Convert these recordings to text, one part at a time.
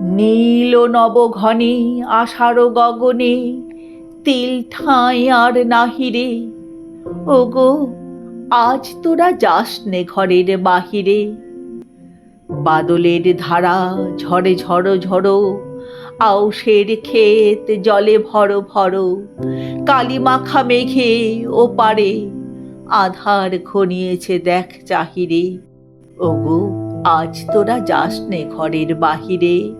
নীল নব ঘনে আষাঢ় গগনে, তিল ঠাঁই আর নাহিরে ওগো, আজ তোরা যাস নে ঘরের বাহিরে। বাদলের ধারা ঝড়ে ঝড়ো ঝড়ো আউশের ক্ষেত জলে ভরো ভরো কালি মাখা মেঘে ও পারে আধার ঘনিয়েছে দেখ চাহিরে। ওগো, আজ তোরা যাস নে ঘরের বাহিরে।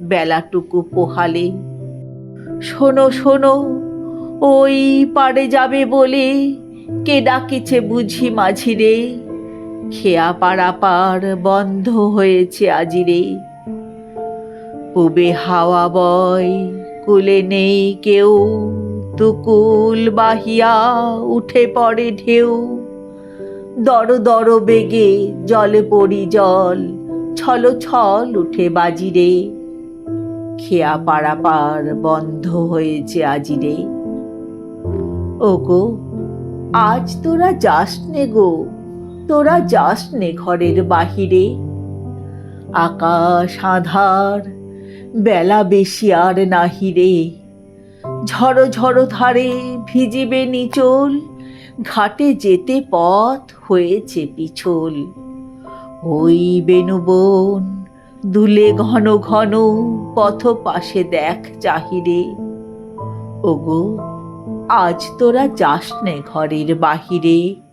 বেলাটুকু পোহালে। শোনো শোনো, ওই পারে যাবে বলে কে ডাকিছে বুঝি মাঝিরে। খেয়া পারাপার বন্ধ হয়েছে আজিরে। পুবে হাওয়া বয়, কুলে নেই কেউ। তুকুল বাহিয়া উঠে পড়ে ঢেউ। দর দর বেগে জলে পড়ি জল, ছল ছল উঠে বাজিরে। খেয়া পারাপার বন্ধ হয়েছে আজিরে ওগো, আজ তোরা যাস নে গো, তোরা যাস নে ঘরের বাহিরে। আকাশ আধার, বেলা বেশি আর নাহিরে ঝড়ো ঝড়ো ধারে ভিজিবে নিচল, ঘাটে যেতে পথ হয়েছে পিছল। ওই বেনুবন দুলে ঘন ঘন পথ পাশে দেখ চাহিরে ওগো আজ তোরা যাস ঘরের বাহিরে।